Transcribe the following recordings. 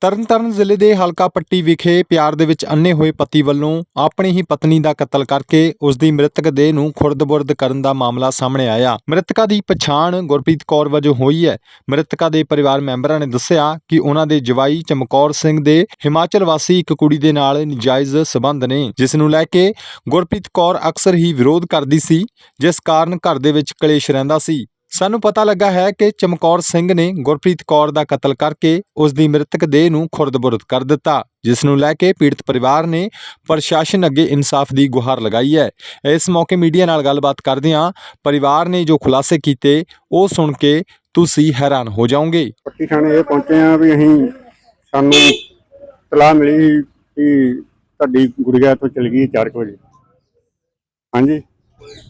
ਤਰਨਤਾਰਨ ਜ਼ਿਲ੍ਹੇ ਦੇ ਹਲਕਾ ਪੱਟੀ ਵਿਖੇ ਪਿਆਰ ਦੇ ਵਿੱਚ ਅੰਨੇ ਹੋਏ ਪਤੀ ਵੱਲੋਂ ਆਪਣੀ ਹੀ ਪਤਨੀ ਦਾ ਕਤਲ ਕਰਕੇ ਉਸ ਦੀ ਮ੍ਰਿਤਕ ਦੇਹ ਨੂੰ ਖੁਰਦ-ਬੁਰਦ ਕਰਨ ਦਾ ਮਾਮਲਾ ਸਾਹਮਣੇ ਆਇਆ। ਮ੍ਰਿਤਕਾ ਦੀ ਪਛਾਣ ਗੁਰਪ੍ਰੀਤ ਕੌਰ ਵਜੋਂ ਹੋਈ ਹੈ। ਮ੍ਰਿਤਕਾ ਦੇ ਪਰਿਵਾਰ ਮੈਂਬਰਾਂ ਨੇ ਦੱਸਿਆ ਕਿ ਉਹਨਾਂ ਦੇ ਜਵਾਈ ਚਮਕੌਰ ਸਿੰਘ ਦੇ ਹਿਮਾਚਲ ਵਾਸੀ ਇੱਕ ਕੁੜੀ ਦੇ ਨਾਲ ਨਜਾਇਜ਼ ਸਬੰਧ ਨੇ, ਜਿਸ ਨੂੰ ਲੈ ਕੇ ਗੁਰਪ੍ਰੀਤ ਕੌਰ ਅਕਸਰ ਹੀ ਵਿਰੋਧ ਕਰਦੀ ਸੀ, ਜਿਸ ਕਾਰਨ ਘਰ ਦੇ ਵਿੱਚ ਕਲੇਸ਼ ਰਹਿੰਦਾ ਸੀ। ਸਾਨੂੰ ਪਤਾ ਲੱਗਾ ਹੈ ਕਿ ਚਮਕੌਰ ਸਿੰਘ ਨੇ ਗੁਰਪ੍ਰੀਤ ਕੌਰ ਦਾ ਕਤਲ ਕਰਕੇ ਉਸ ਦੀ ਮ੍ਰਿਤਕ ਦੇਹ ਨੂੰ ਖੁਰਦ-ਬੁਰਦ ਕਰ ਦਿੱਤਾ, ਜਿਸ ਨੂੰ ਲੈ ਕੇ ਪੀੜਤ ਪਰਿਵਾਰ ਨੇ ਪ੍ਰਸ਼ਾਸਨ ਅੱਗੇ ਇਨਸਾਫ ਦੀ ਗੁਹਾਰ ਲਗਾਈ ਹੈ। ਇਸ ਮੌਕੇ ਮੀਡੀਆ ਨਾਲ ਗੱਲਬਾਤ ਕਰਦਿਆਂ ਪਰਿਵਾਰ ਨੇ ਜੋ ਖੁਲਾਸੇ ਕੀਤੇ, ਉਹ ਸੁਣ ਕੇ ਤੁਸੀਂ ਹੈਰਾਨ ਹੋ ਜਾਓਗੇ। ਪੱਟੀ ਥਾਣੇ ਇਹ ਪਹੁੰਚੇ ਆ ਵੀ ਅਸੀਂ ਸਾਨੂੰ ਤਲਾਹ ਮਿਲੀ ਸੀ ਕਿ ਤੁਹਾਡੀ ਗੁੜੀਆ ਤੋਂ ਚਲ ਗਈ 4 ਵਜੇ। ਹਾਂਜੀ।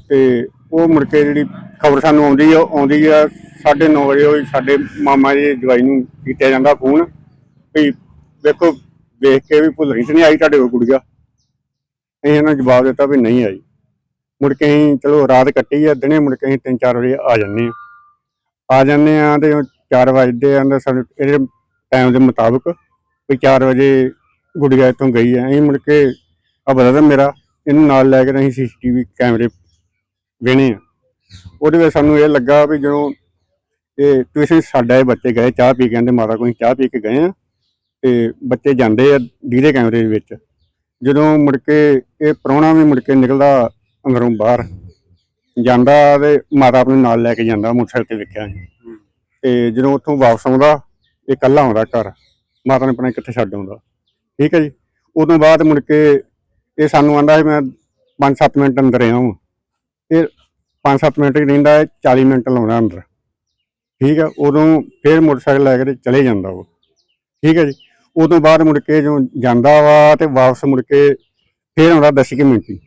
ਤੇ ਉਹ ਮੁੜ ਕੇ ਜਿਹੜੀ ਖਬਰ ਸਾਨੂੰ ਆਉਂਦੀ ਆ ਆਉਂਦੀ ਆ 9:30 ਵਜੇ ਉਹ ਸਾਡੇ ਮਾਮਾ ਜੀ, ਜਵਾਈ ਨੂੰ ਕੀਤਾ ਜਾਂਦਾ ਫੋਨ ਵੀ ਵੇਖੋ, ਵੇਖ ਕੇ ਵੀ ਭੁੱਲਣੀ ਨਹੀਂ ਆਈ ਤੁਹਾਡੇ ਕੋਲ ਗੁੜੀਆ। ਅਸੀਂ ਇਹਨਾਂ ਜਵਾਬ ਦਿੱਤਾ ਵੀ ਨਹੀਂ ਆਈ। ਮੁੜ ਕੇ ਅਸੀਂ ਚਲੋ ਰਾਤ ਕੱਟੀ ਆ, ਦਿਨੇ ਮੁੜ ਕੇ ਅਸੀਂ 3-4 ਵਜੇ ਆ ਜੰਨੇ ਆ। ਆ ਜਾਂਦੇ ਆ ਤੇ 4 ਵਜੇ ਆਂਦਾ ਸਾਨੂੰ ਇਹਦੇ ਟਾਈਮ ਦੇ ਮੁਤਾਬਕ ਵੀ 4 ਵਜੇ ਗੁੜੀਆ ਇੱਥੋਂ ਗਈ ਹੈ ਅਸੀਂ ਮੁੜ ਕੇ ਆ ਬਰਦਰ ਮੇਰਾ, ਇਹਨੂੰ ਨਾਲ ਲੈ ਕੇ ਤੇ ਅਸੀਂ ਸੀਸੀਟੀਵੀ ਕੈਮਰੇ ਵੇਣੇ ਆ। ਉਹਦੇ ਵਿੱਚ ਸਾਨੂੰ ਇਹ ਲੱਗਾ ਵੀ ਜਦੋਂ ਇਹ ਟਿਊਸ਼ਨ ਸਾਡਾ ਇਹ ਬੱਚੇ ਗਏ, ਚਾਹ ਪੀ ਕੇ ਕਹਿੰਦੇ ਮਾਤਾ ਕੋਈ ਚਾਹ ਪੀ ਕੇ ਗਏ ਆ ਤੇ ਬੱਚੇ ਜਾਂਦੇ ਆ ਡੀਰੇ ਕੈਮਰੇ ਦੇ ਵਿੱਚ। ਜਦੋਂ ਮੁੜ ਕੇ ਇਹ ਪ੍ਰਾਹੁਣਾ ਵੀ ਮੁੜ ਕੇ ਨਿਕਲਦਾ ਅੰਦਰੋਂ ਬਾਹਰ, ਜਾਂਦਾ ਤੇ ਮਾਤਾ ਆਪਣੇ ਨਾਲ ਲੈ ਕੇ ਜਾਂਦਾ ਮੋਟਰਸਾਈਕਲ ਤੇ ਵੇਖਿਆ। ਅਸੀਂ। ਤੇ ਜਦੋਂ ਉੱਥੋਂ ਵਾਪਸ ਆਉਂਦਾ, ਇਹ ਇਕੱਲਾ ਆਉਂਦਾ ਘਰ, ਮਾਤਾ ਨੇ ਪਤਾ ਕਿੱਥੇ ਛੱਡ ਆਉਂਦਾ। ਠੀਕ ਹੈ ਜੀ। ਉਦੋਂ ਬਾਅਦ ਮੁੜ ਕੇ ਇਹ ਸਾਨੂੰ ਆਂਦਾ ਮੈਂ 5-7 ਮਿੰਟ ਅੰਦਰ ਆਇਆ ਇਹ 5-7 ਮਿੰਟ ਹੀ ਰਹਿੰਦਾ ਹੈ 40 ਮਿੰਟ ਲਾਉਂਦਾ ਅੰਦਰ। ਠੀਕ ਹੈ, ਉਦੋਂ ਫਿਰ ਮੋਟਰਸਾਈਕਲ ਲੈ ਕੇ ਚਲੇ ਜਾਂਦਾ ਉਹ। ਠੀਕ ਹੈ ਜੀ, ਉਦੋਂ ਬਾਅਦ ਮੁੜ ਕੇ ਜਦੋਂ ਜਾਂਦਾ ਵਾ ਤੇ ਵਾਪਸ ਮੁੜ ਕੇ ਫਿਰ ਆਉਂਦਾ 10 ਕੁ ਮਿੰਟ ਹੀ।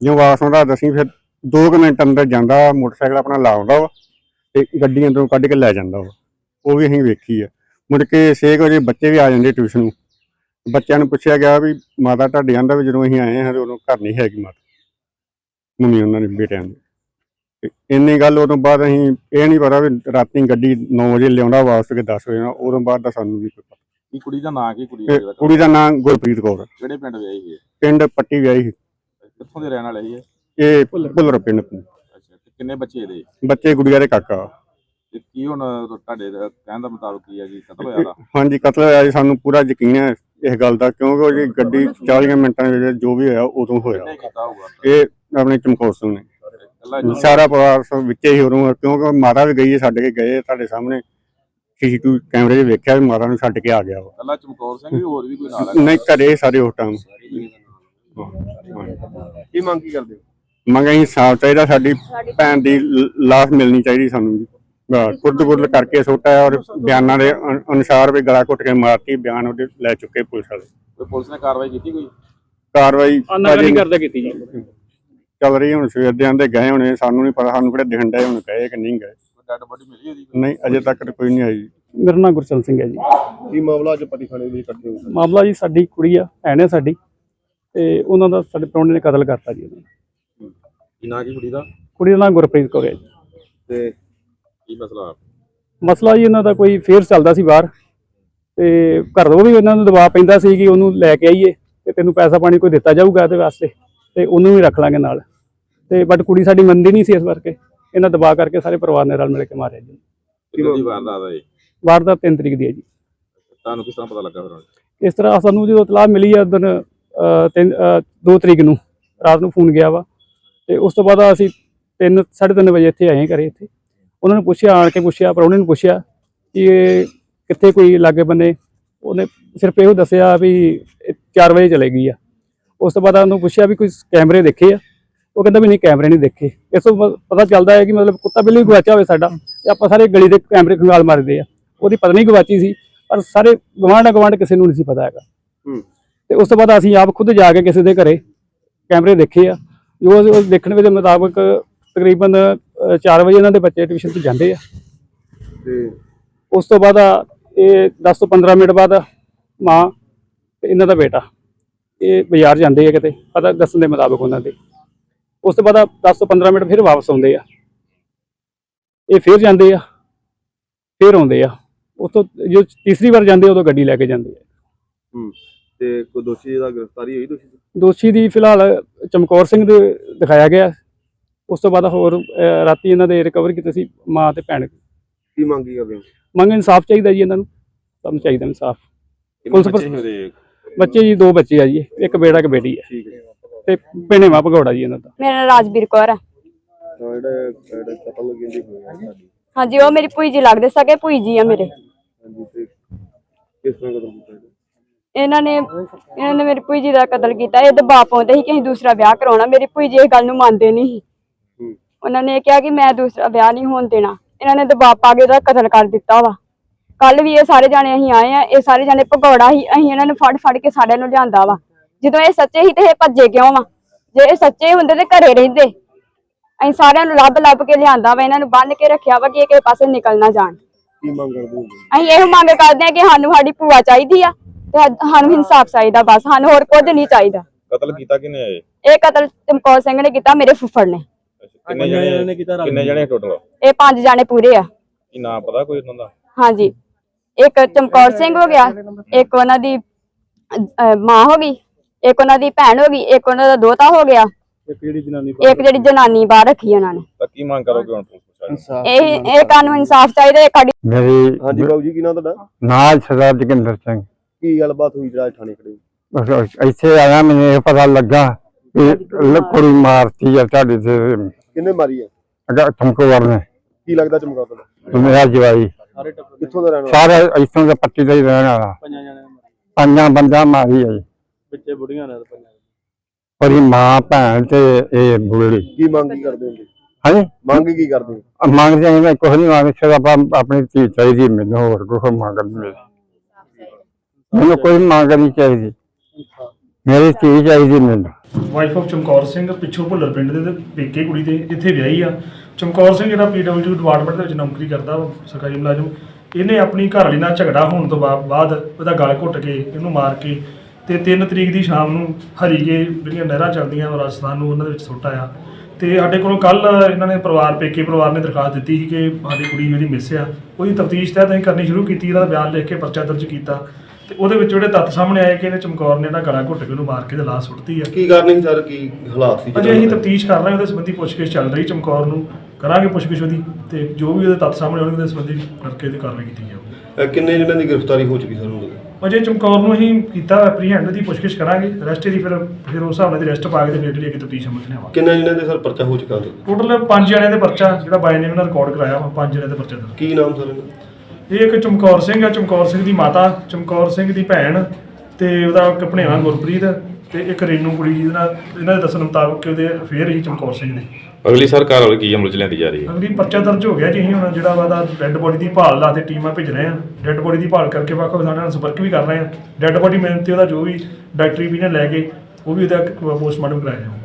ਜਦੋਂ ਵਾਪਸ ਆਉਂਦਾ ਦਸੀਂ ਫਿਰ 2 ਮਿੰਟ ਅੰਦਰ ਜਾਂਦਾ, ਮੋਟਰਸਾਈਕਲ ਆਪਣਾ ਲਾਉਂਦਾ ਵਾ ਤੇ ਗੱਡੀ ਅੰਦਰੋਂ ਕੱਢ ਕੇ ਲੈ ਜਾਂਦਾ ਵਾ ਉਹ ਵੀ ਅਸੀਂ ਵੇਖੀ ਆ। ਮੁੜ ਕੇ 6 ਵਜੇ ਬੱਚੇ ਵੀ ਆ ਜਾਂਦੇ ਟਿਊਸ਼ਨ ਨੂੰ। ਬੱਚਿਆਂ ਨੂੰ ਪੁੱਛਿਆ ਗਿਆ ਵੀ, ਮਾਤਾ ਤੁਹਾਡੇ ਆਂਦਾ ਵੀ ਜਦੋਂ ਅਸੀਂ ਆਏ ਹਾਂ ਤੇ ਉਦੋਂ ਘਰ ਨਹੀਂ ਹੈਗੀ ਮਾਤਾ। ਮੰਮੀ ਉਹਨਾਂ ਦੇ ਬੇਟਿਆਂ ਦੀ ਤੇ ਇੰਨੀ ਗੱਲ ਉਦੋਂ ਬਾਅਦ ਅਸੀਂ ਇਹ ਨਹੀਂ ਪਤਾ ਵੀ ਰਾਤੀ ਗੱਡੀ 9 ਵਜੇ ਲਿਆਉਂਦਾ ਵਾਪਸ ਕੇ 10 ਵਜੇ ਨਾਲ ਉਦੋਂ ਬਾਅਦ ਦਾ ਸਾਨੂੰ ਵੀ ਕੋਈ ਪਤਾ। ਕੀ ਕੁੜੀ ਦਾ ਨਾਂ ਕੀ ਕੁੜੀ ਤੇ ਦਾ ਕੁੜੀ ਦਾ ਨਾਮ ਗੁਰਪ੍ਰੀਤ ਕੌਰ। ਕਿਹੜੇ ਪਿੰਡ ਵਿਆਹੀ ਹੈ ਪਿੰਡ ਪੱਟੀ ਵਿਆਹੀ ਸੀ। ਕਿੱਥੋਂ ਦੇ ਰਹਿਣ ਵਾਲੇ ਸੀ ਇਹ? ਇਹ ਭੁੱਲਰ ਪਿੰਡ ਤੋਂ। ਅੱਛਾ ਤੇ ਕਿੰਨੇ ਬੱਚੇ ਇਹਦੇ? ਬੱਚੇ ਗੁੜੀਆ ਦੇ ਕਾਕਾ। ਤੇ ਕੀ ਹੁਣ ਤੁਹਾਡੇ ਦਾ ਕਹਿਣ ਦਾ ਮੁਤਾਬਕ ਕੀ ਹੈ ਜੀ ਕਤਲ ਹੋਇਆ ਦਾ? ਹਾਂਜੀ ਕਤਲ ਹੋਇਆ ਜੀ ਸਾਨੂੰ ਪੂਰਾ ਯਕੀਨ ਹੈ ਇਸ ਗੱਲ ਦਾ ਕਿਉਂਕਿ ਉਹ ਜੀ ਗੱਡੀ 40 ਮਿੰਟਾਂ ਦੇ ਵਿੱਚ ਜੋ ਵੀ ਹੋਇਆ ਉਦੋਂ ਹੋਇਆ। ਕਿੰਨੇ ਕੀਤਾ ਹੋਊਗਾ? ਇਹ ਆਪਣੇ ਚਮਕੌਰ ਸਿੰਘ ਨੇ। ਸਾਰਾ ਪਰਿਵਾਰ ਸਭ ਵਿੱਚੇ ਹੀ ਉਦੋਂ ਕਿਉਂਕਿ ਮਾਤਾ ਵੀ ਗਈ ਹੈ ਛੱਡ ਕੇ ਗਏ ਤੁਹਾਡੇ ਸਾਹਮਣੇ। ਸੀਸੀਟੀਵੀ ਕੈਮਰੇ 'ਚ ਵੇਖਿਆ ਵੀ ਮਾਤਾ ਨੂੰ ਛੱਡ ਕੇ ਆ ਗਿਆ ਵਾ। ਕੱਲਾ ਚਮਕੌਰ ਸਿੰਘ ਵੀ ਹੋਰ ਵੀ ਕੋਈ ਨਾਲ ਹੈ ਨਹੀਂ ਘਰੇ ਸਾਰੇ ਉਸ ਟਾਈਮ ਕੀ ਮੰਗ ਕੀ ਕਰਦੇ ਹੋ? ਮੰਗ ਅਸੀਂ ਸਾਫ਼ ਚਾਹੀਦਾ ਸਾਡੀ ਭੈਣ ਦੀ ਲਾਸ਼ ਮਿਲਣੀ ਚਾਹੀਦੀ ਸਾਨੂੰ ਜੀ। ਕੁਰਦ ਕੁਰਦ ਕਰਕੇ ਸੁੱਟਾ ਔਰ ਬਿਆਨਾਂ ਦੇ ਅਨ- ਅਨੁਸਾਰ ਵੀ ਗਲਾ ਘੁੱਟ ਕੇ ਮਾਰਤੀ ਬਿਆਨ ਉਹਦੇ ਲੈ ਚੁੱਕੇ ਪੁਲਿਸ ਵਾਲੇ। ਪੁਲਿਸ ਨੇ ਕਾਰਵਾਈ ਕੀਤੀ ਕੋਈ? ਕਾਰਵਾਈ ਅਨਾਗਰੀ ਕਰਦਾ ਕੀਤੀ ਜੀ। ਚੱਲ ਰਹੀ ਹੁਣ ਸਵੇਰ ਦੇ ਆਂਦੇ ਗਏ ਹੋਣੇ ਸਾਨੂੰ ਨਹੀਂ ਪਤਾ ਸਾਨੂੰ ਕਿਹੜੇ ਦਿਖਣ ਡਏ ਹੁਣ ਗਏ ਕਿ ਨਹੀਂ ਗਏ। ਕੋਈ ਡੈਡ ਬੋਡੀ ਮਿਲੀ ਉਹਦੀ। ਨਹੀਂ ਅਜੇ ਤੱਕ ਤਾਂ ਕੋਈ ਨਹੀਂ ਆਈ। ਜੀ। ਮੇਰਾ ਨਾਮ ਗੁਰਚਰਨ ਸਿੰਘ ਹੈ ਜੀ। ਕੀ ਮਾਮਲਾ ਅੱਜ ਪੱਟੀ ਖਾਣੇ ਦੇ ਇਕੱਠੇ ਹੋਏ? ਮਾਮਲਾ ਜੀ ਸਾਡੀ ਕੁੜੀ ਆ ਭੈਣ ਹੈ ਸਾਡੀ ਤੇ ਉਹਨਾਂ ਦਾ ਸਾਡੇ ਪ੍ਰਾਹੁਣੇ ਨੇ ਕਤਲ ਕਰਤਾ ਜੀ ਉਹਨਾਂ। ਕੀ ਨਾਂ ਕੀ ਕੁੜੀ ਦਾ? ਕੁੜੀ ਦਾ ਨਾਮ ਗੁਰਪ੍ਰੀਤ ਕੌਰ ਹੈ ਜੀ। ਤੇ ਕੀ ਮਸਲਾ? ਮਸਲਾ ਜੀ ਇਹਨਾਂ ਦਾ ਕੋਈ ਫੇਰ ਚੱਲਦਾ ਸੀ ਬਾਹਰ ਤੇ ਘਰ ਤੋਂ ਵੀ ਇਹਨਾਂ ਨੂੰ ਦਬਾਅ ਪੈਂਦਾ ਸੀ ਕਿ ਉਹਨੂੰ ਲੈ ਕੇ ਆਈਏ ਤੇ ਤੈਨੂੰ ਪੈਸਾ ਪਾਣੀ ਕੋਈ ਦਿੱਤਾ ਜਾਊਗਾ ਇਹਦੇ ਵਾਸਤੇ। ਤੇ ਉਹਨੂੰ ਵੀ ਰੱਖ ਲਾਂਗੇ ਨਾਲ। ਤੇ ਬਟ ਕੁੜੀ ਸਾਡੀ ਮੰਨਦੀ ਨਹੀਂ ਸੀ ਇਸ ਕਰਕੇ। ਇਹਨਾਂ ਦਬਾਅ ਕਰਕੇ ਸਾਰੇ ਪਰਿਵਾਰ ਨੇ ਰਲ ਮਿਲ ਕੇ ਮਾਰਿਆ ਜੀ। ਕਿਹਦੀ ਦੀ ਵਾਰਦਾਤ ਹੈ 3 ਤਰੀਕ ਦੀ ਹੈ ਜੀ। ਤੁਹਾਨੂੰ ਕਿਸ ਤਰ੍ਹਾਂ ਪਤਾ ਲੱਗਾ ਫਿਰ? ਇਸ ਤਰ੍ਹਾਂ ਸਾਨੂੰ ਜਦੋਂ ਇਤਲਾਹ ਮਿਲੀ ਆ ਦਿਨ 3 2 ਤਰੀਕ ਨੂੰ ਰਾਤ ਨੂੰ ਫੋਨ ਗਿਆ ਵਾ। ਤੇ ਉਸ ਤੋਂ ਬਾਅਦ ਅਸੀਂ 3 3:30 ਵਜੇ ਇੱਥੇ ਆਏ ਘਰੇ ਇੱਥੇ। ਉਹਨਾਂ ਨੂੰ ਪੁੱਛਿਆ ਆਣ ਕੇ ਪੁੱਛਿਆ ਪ੍ਰਾਹੁਣੇ ਨੂੰ ਪੁੱਛਿਆ ਕਿ ਇਹ ਕਿੱਥੇ ਕੋਈ ਲਾਗੇ ਬੰਨੇ। ਉਹਨੇ ਸਿਰਫ ਇਹੋ ਦੱਸਿਆ ਵੀ 4 ਵਜੇ ਚਲੇ ਗਈ ਆ। ਉਸ ਤੋਂ ਬਾਅਦ ਉਹਨੂੰ ਪੁੱਛਿਆ ਵੀ ਕੋਈ ਕੈਮਰੇ ਦੇਖੇ ਆ? ਉਹ ਕਹਿੰਦਾ ਵੀ ਨਹੀਂ ਕੈਮਰੇ ਨਹੀਂ ਦੇਖੇ। ਇਸ ਤੋਂ ਪਤਾ ਚੱਲਦਾ ਹੈ ਕਿ ਮਤਲਬ ਕੁੱਤਾ ਬਿੱਲੀ ਗਵਾਚਿਆ ਹੋਵੇ ਸਾਡਾ ਤੇ ਆਪਾਂ ਸਾਰੇ ਗਲੀ ਦੇ ਕੈਮਰੇ ਖੰਗਾਲ ਮਾਰਦੇ ਆ। ਉਹਦੀ ਪਤਨੀ ਗਵਾਚੀ ਸੀ ਪਰ ਸਾਰੇ ਗਵਾਂਢ ਗਵਾਂਢ ਕਿਸੇ ਨੂੰ ਨਹੀਂ ਸੀ ਪਤਾ ਹੈਗਾ। ਹੂੰ। ਤੇ ਉਸ ਤੋਂ ਬਾਅਦ ਅਸੀਂ ਆਪ ਖੁਦ ਜਾ ਕੇ ਕਿਸੇ ਦੇ ਘਰੇ ਕੈਮਰੇ ਦੇਖੇ ਆ। ਜੋ ਉਹ ਦੇਖਣ ਦੇ ਮੁਤਾਬਕ ਤਕਰੀਬਨ 4 ਵਜੇ ਇਹਨਾਂ ਦੇ ਬੱਚੇ ਟਿਊਸ਼ਨ ਤੇ ਜਾਂਦੇ ਆ। ਤੇ ਉਸ ਤੋਂ ਬਾਅਦ ਇਹ 10 ਤੋਂ 15 ਮਿੰਟ ਬਾਅਦ ਮਾਂ ਤੇ ਇਹਨਾਂ ਦਾ ਬੇਟਾ। ਇਹ ਬਾਜ਼ਾਰ ਜਾਂਦੇ ਆ ਕਿਤੇ ਪਤਾ ਦੱਸਣ ਦੇ ਮੁਤਾਬਕ ਉਹਨਾਂ ਦੇ। ਉਸ ਤੋਂ ਬਾਅਦ 10 ਤੋਂ 15 ਮਿੰਟ ਫਿਰ ਵਾਪਸ ਆਉਂਦੇ ਆ। ਇਹ ਫਿਰ ਜਾਂਦੇ ਆ ਫਿਰ ਆਉਂਦੇ ਆ। ਉਸ ਤੋਂ ਜੋ ਤੀਸਰੀ ਵਾਰ ਜਾਂਦੇ ਉਦੋਂ ਗੱਡੀ ਲੈ ਕੇ ਜਾਂਦੇ ਆ। ਹੂੰ ਤੇ ਕੋਈ ਦੋਸ਼ੀ ਦਾ ਗ੍ਰਿਫਤਾਰੀ ਹੋਈ ਦੋਸ਼ੀ ਦੀ? ਦੋਸ਼ੀ ਦੀ ਫਿਲਹਾਲ ਚਮਕੌਰ ਸਿੰਘ ਦੇ ਦਿਖਾਇਆ ਗਿਆ। ਉਸ ਤੋਂ ਬਾਅਦ ਹੋਰ ਅਹ, ਰਾਤੀ ਇਹਨਾਂ ਦੇ ਰਿਕਵਰ ਕੀਤੇ ਸੀ ਮਾਂ ਤੇ ਭੈਣ। ਕੀ ਮੰਗੀ ਕਰਦੇ ਹੋ? ਮੰਗ ਇਨਸਾਫ ਚਾਹੀਦਾ ਜੀ ਇਹਨਾਂ ਨੂੰ। ਸਾਨੂੰ ਚਾਹੀਦਾ ਇਨਸਾਫ। ਪੁਲਿਸ ਬੱਚੇ ਸੀ ਉਹਦੇ? ਬੱਚੇ ਜੀ ਦੋ ਬੱਚੇ ਆ ਜੀ ਇੱਕ ਬੇੜਾ ਇੱਕ ਬੇਟੀ ਹੈ ਠੀਕ ਹੈ ਤੇ ਭਿਣੇਵਾ ਭਗੌੜਾ ਜੀ ਇਹਨਾਂ ਦਾ। ਮੇਰਾ ਨਾਂ ਰਾਜਵੀਰ ਕੌਰ ਹੈ ਤਾਂ ਜਿਹੜਾ ਜਿਹੜਾ ਕਤਲ ਕਹਿੰਦੇ ਹੋਇਆ ਸਾਡੀ। ਹਾਂਜੀ ਉਹ ਮੇਰੀ ਭੂਈ ਜੀ ਲੱਗਦੇ ਸਕੇ ਭੂਈ ਜੀ ਆ ਮੇਰੇ। ਹਾਂਜੀ ਤੇ ਕਿਸ ਤਰ੍ਹਾਂ ਕਤਲ ਕੀਤਾ ਇਹਦਾ? ਇਹਨਾਂ ਨੇ ਇਹਨਾਂ ਨੇ ਮੇਰੀ ਭੂਈ ਜੀ ਦਾ ਕਤਲ ਕੀਤਾ। ਇਹ ਦਬਾਅ ਪਾਉਂਦੇ ਸੀ ਕਿ ਅਸੀਂ ਦੂਸਰਾ ਵਿਆਹ ਕਰਾਉਣਾ। ਮੇਰੀ ਭੂਈ ਜੀ ਇਹ ਗੱਲ ਨੂੰ ਮੰਨਦੇ ਨਹੀਂ ਸੀ। ਹੂੰ। ਉਹਨਾਂ ਨੇ ਕਿਹਾ ਕਿ ਮੈਂ ਦੂਸਰਾ ਵਿਆਹ ਨਹੀਂ ਹੋਣ ਦੇਣਾ। ਇਹਨਾਂ ਨੇ ਦਬਾਅ ਪਾ ਕੇ ਉਹਦਾ ਕਤਲ ਕਰ ਦਿੱਤਾ ਵਾ। ਕੱਲ ਵੀ ਇਹ ਸਾਰੇ ਜਾਣੇ ਅਸੀਂ ਆਏ ਆ ਇਹ ਸਾਰੇ ਜਾਣੇ ਭਗੌੜਾ ਹੀ ਅਸੀਂ ਇਹਨਾਂ ਨੂੰ ਫੜ ਫੜ ਕੇ ਸਾਰਿਆਂ ਨੂੰ ਲਿਆਂਦਾ ਵਾ। ਜਦੋਂ ਇਹ ਸੱਚੇ ਸੀ ਤੇ ਇਹ ਭੱਜੇ ਕਿਉਂ ਵਾ? ਜੇ ਇਹ ਸੱਚੇ ਹੁੰਦੇ ਤੇ ਘਰੇ ਰਹਿੰਦੇ। ਅਸੀਂ ਸਾਰਿਆਂ ਨੂੰ ਲੱਭ ਲੱਭ ਕੇ ਲਿਆਂਦਾ ਵਾ ਇਹਨਾਂ ਨੂੰ ਬੰਨ੍ਹ ਕੇ ਰੱਖਿਆ ਵਾ ਕਿ ਇਹ ਕਿਸੇ ਪਾਸੇ ਨਿਕਲ ਨਾ ਜਾਣ। ਕੀ ਮੰਗ ਕਰਦੇ ਹੋ ਅਸੀਂ ਇਹ ਮੰਗ ਕਰਦੇ ਹਾਂ ਕਿ ਸਾਨੂੰ ਸਾਡੀ ਭੂਆ ਚਾਹੀਦੀ ਆ ਤੇ ਸਾਨੂੰ ਇਨਸਾਫ ਚਾਹੀਦਾ ਬਸ ਸਾਨੂੰ ਹੋਰ ਕੁਝ ਨਹੀਂ ਚਾਹੀਦਾ। ਕਤਲ ਕੀਤਾ ਕਿਨੇ ਆਏ ਇਹ? ਕਤਲ ਚਮਕੌਰ ਸਿੰਘ ਨੇ ਕੀਤਾ ਮੇਰੇ ਫੁੱਫੜ ਨੇ। ਕਿੰਨੇ ਜਣੇ ਨੇ ਕੀਤਾ ਕਿੰਨੇ ਜਣੇ ਟੋਟਲ ਇਹ ਪੰਜ ਜਾਣੇ ਪੂਰੇ ਆ। ਕੀ ਨਾਮ ਪਤਾ ਕੋਈ ਉਹਨਾਂ ਦਾ? ਹਾਂਜੀ। ਇੱਕ ਚਮਕੌਰ ਸਿੰਘ ਹੋ ਗਿਆ ਇੱਕ ਉਹਨਾਂ ਦੀ ਮਾਂ ਹੋ ਗਈ ਇੱਕ ਉਹਨਾਂ ਦੀ ਭੈਣ ਹੋ ਗਈ ਇੱਕ ਉਹਨਾਂ ਦਾ ਦੋਤਾ ਹੋ ਗਿਆ। ਇੱਕ ਜਿਹੜੀ ਜਨਾਨੀ ਇੱਕ ਜਿਹੜੀ ਜਨਾਨੀ ਬਾਹਰ ਰੱਖੀ ਉਹਨਾਂ ਨੇ। ਤਾਂ ਕੀ ਮੰਗ ਕਰੋਗੇ ਹੁਣ ਇਹ ਇਹ ਕਾਨੂੰਨ ਇਨਸਾਫ ਚਾਹੀਦਾ ਇਹ ਸਾਡੀ ਮੇਰੀ ਹਾਂਜੀ ਬਾਬੂ ਜੀ ਕੀ ਨਾਮ ਤੁਹਾਡਾ? ਨਾਲ ਸਰਦਾਰ ਜੋਗਿੰਦਰ ਸਿੰਘ। ਕੀ ਗੱਲਬਾਤ ਹੋਈ ਜਿਹੜਾ ਥਾਣੇ ਖੜੇ? ਇੱਥੇ ਆਇਆ ਮੈਨੂੰ ਇਹ ਪਤਾ ਲੱਗਾ ਕਿ ਲ- ਕੁੜੀ ਮਾਰਤੀ ਆ ਤੁਹਾਡੇ ਤੇ। ਕਿੰਨੇ ਮਾਰੀ ਹੈ ਅਗਾ ਤੁਮਕੋ ਵਰਨੇ ਕੀ ਲੱਗਦਾ ਚਮਕਾ ਤੁਹਾਡਾ ਮੇਰਾ ਜਵਾਈ। ਕਿੱਥੋਂ ਦਾ ਰਹਿਣ ਸਾਰੇ ਇੱਥੋਂ ਦੇ ਪੱਟੀ ਦਾ ਹੀ ਰਹਿਣ ਵਾਲਾ। ਪੰਜਾਂ ਜਣੇ ਪੰਜਾਂ ਬੰਦਾ ਮਾਰੀ ਜੀ। ਬੱਚੇ ਬੁੜੀਆਂ ਨਾਲ ਪੰਜਾਂ ਉਹਦੀ ਮਾਂ ਭੈਣ ਤੇ ਇਹ ਬੁੜੀ। ਕੀ ਮੰਗ ਕੀ ਕਰਦੇ ਹੋ ਹਾਂਜੀ? ਮੰਗ ਕੀ ਕਰਦੇ ਹੋ ਅਹ ਮੰਗਦੇ ਆਂ ਮੈਂ ਕੁਝ ਨਹੀਂ ਮੰਗਦੇ ਸਿਰ ਆਪਾਂ ਆਪਣੀ ਧੀ ਚਾਹੀਦੀ ਮੈਨੂੰ ਹੋਰ ਕੁਝ ਮੰਗਣ ਨਹੀਂ ਮੈਨੂੰ ਕੋਈ ਮੰਗ ਨਹੀਂ ਚਾਹੀਦੀ। ਮੇਰੀ ਧੀ ਚਾਹੀਦੀ ਮੈਨੂੰ। ਵਾਈਫ ਆਫ ਚਮਕੌਰ ਸਿੰਘ ਪਿੱਛੋਂ ਭੁੱਲਰ ਪਿੰਡ ਦੇ ਤੇ ਪੇਕੇ ਕੁੜੀ ਦੇ ਇੱਥੇ ਵਿਆਹੀ ਆ। ਚਮਕੌਰ ਸਿੰਘ ਜਿਹੜਾ ਪੀਡਬਲਯੂ ਡਿਪਾਰਟਮੈਂਟ ਦੇ ਵਿੱਚ ਨੌਕਰੀ ਕਰਦਾ ਵਾ, ਸਰਕਾਰੀ ਮੁਲਾਜ਼ਮ ਇਹਨੇ ਆਪਣੀ ਘਰਵਾਲੀ ਨਾਲ ਝਗੜਾ ਹੋਣ ਤੋਂ ਬਾ- ਬਾਅਦ ਉਹਦਾ ਗਲ ਘੁੱਟ ਕੇ ਇਹਨੂੰ ਮਾਰ ਕੇ ਤੇ 3 ਤਰੀਕ ਦੀ ਸ਼ਾਮ ਨੂੰ ਹਰੀਕੇ ਜਿਹੜੀਆਂ ਨਹਿਰਾਂ ਚੱਲਦੀਆਂ ਵਾ ਰਾਜਸਥਾਨ ਨੂੰ ਉਹਨਾਂ ਦੇ ਵਿੱਚ ਸੁੱਟ ਆਇਆ। ਤੇ ਸਾਡੇ ਕੋਲੋਂ ਕੱਲ ਇਹਨਾਂ ਨੇ ਪਰਿਵਾਰ ਪੇਕੇ ਪਰਿਵਾਰ ਨੇ ਦਰਖਾਸਤ ਦਿੱਤੀ ਸੀ ਕਿ ਸਾਡੀ ਕੁੜੀ ਜਿਹੜੀ ਮਿਸ ਆ ਉਹਦੀ ਤਫਤੀਸ਼ ਤਹਿਤ ਅਸੀਂ ਕਰਨੀ ਸ਼ੁਰੂ ਕੀਤੀ ਇਹਦਾ ਬਿਆਨ ਲਿਖ ਕੇ ਪਰਚਾ ਦਰਜ ਕੀਤਾ ਤੇ ਉਹਦੇ ਵਿੱਚ ਜਿਹੜੇ ਤੱਥ ਸਾਹਮਣੇ ਆਏ ਕਿ ਇਹਨੇ ਚਮਕੌਰ ਨੇ ਇਹਦਾ ਗਲਾ ਘੁੱਟ ਕੇ ਉਹਨੂੰ ਮਾਰ ਕੇ ਤੇ ਲਾਸ਼ ਸੁੱਟਤੀ ਆ। ਕੀ ਕਾਰਨ ਸੀ ਸਰ? ਕੀ ਹਾਲਾਤ ਸੀ? ਅਜੇ ਅਸੀਂ ਤਫਤੀਸ਼ ਕਰ ਰਹੇ ਹਾਂ ਉਹਦੇ ਸੰਬੰਧੀ ਪੁੱਛਗਿੱਛ ਚੱਲ ਰਹੀ ਚਮਕੌਰ ਨੂੰ। ਕਰਾਂਗੇ ਪੁੱਛਗਿੱਛ ਉਹਦੀ ਤੇ ਜੋ ਵੀ ਉਹਦੇ ਤੱਥ ਸਾਹਮਣੇ ਆਉਣਗੇ ਉਹਦੇ ਸੰਬੰਧੀ ਕਰਕੇ ਇਹਦੀ ਕਾਰਵਾਈ ਕੀਤੀ ਜਾਊਗੀ। ਅਹ ਕਿੰਨੇ ਜਿਹਨਾਂ ਦੀ ਗ੍ਰਿਫਤਾਰੀ ਹੋ ਚੁੱਕੀ ਸਰ ਹੁਣ ਤੱਕ? ਅਜੇ ਚਮਕੌਰ ਨੂੰ ਅਸੀਂ ਕੀਤਾ ਐਪਰੀਹੈਂਡ ਦੀ ਪੁੱਛਗਿੱਛ ਕਰਾਂਗੇ ਰੈਸਟ ਦੀ ਫਿਰ ਫਿਰ ਉਸ ਹਿਸਾਬ ਨਾਲ ਦੀ ਰੈਸਟ ਪਾ ਕੇ ਤੇ ਫਿਰ ਜਿਹੜੀ ਅੱਗੇ ਤਫਤੀਸ਼ ਅਮਲ ਚ ਲਿਆਵਾਂਗੇ। ਕਿੰਨੇ ਦੇ ਸਰ ਪਰਚਾ ਹੋ ਚੁੱਕਾ ਹੁਣ ਤੱਕ? ਟੋਟਲ ਪੰਜ ਜਣਿਆਂ ਦੇ ਪਰਚਾ ਜਿਹੜਾ ਬਾਈ ਨੇ ਉਹਨਾਂ ਰਿਕਾਰਡ ਕਰਾਇਆ ਵਾ ਪੰਜ ਜਣਿਆਂ ਦੇ ਪਰਚਾ ਦਰਜ ਕੀ ਨਾਮ ਸਰ ਇਹਨਾਂ ਇਹ ਇੱਕ ਚਮਕੌਰ ਸਿੰਘ ਆ ਚਮਕੌਰ ਸਿੰਘ ਦੀ ਮਾਤਾ ਚਮਕੌਰ ਸਿੰਘ ਦੀ ਭੈਣ ਤੇ ਉਹਦਾ ਇੱਕ ਭਣੇਵਾ ਗੁਰਪ੍ਰੀਤ। ਤੇ ਇੱਕ ਰੇਨੂ ਕੁੜੀ ਜਿਹਦੇ ਨਾਲ ਇਹਨਾਂ ਦੇ ਦੱਸਣ ਮੁਤਾਬਕ ਕਿ ਉਹਦੇ ਅਫੇਅਰ ਹੀ ਚਮਕੌਰ ਸਿੰਘ ਦੇ ਅਗਲੀ ਸਰਕਾਰ ਵੱਲ ਕੀ ਅਮਲ ਚ ਲਿਆਂਦੀ ਜਾ ਰਹੀ ਹੈ? ਅਗਲੀ ਪਰਚਾ ਦਰਜ ਹੋ ਗਿਆ ਜੀ ਅਸੀਂ ਹੁਣ ਜਿਹੜਾ ਵਾ ਦਾ ਡੈੱਡ ਬੋਡੀ ਦੀ ਭਾਲ ਲਾ ਤੇ ਟੀਮਾਂ ਭੇਜ ਰਹੇ ਆ। ਡੈੱਡ ਬੋਡੀ ਦੀ ਭਾਲ ਕਰਕੇ ਵੱਖ ਵੱਖ ਨਾਲ ਸੰਪਰਕ ਵੀ ਕਰ ਰਹੇ ਆ। ਡੈੱਡ ਬੋਡੀ ਮਿਲਣ ਤੇ ਉਹਦਾ ਜੋ ਵੀ ਡਾਕਟਰੀ ਵੀ ਨੇ ਲੈ ਕੇ ਉਹ ਵੀ ਉਹਦਾ ਪੋਸਟਮਾਰਟਮ ਕਰਾਇਆ ਜਾਊਗਾ।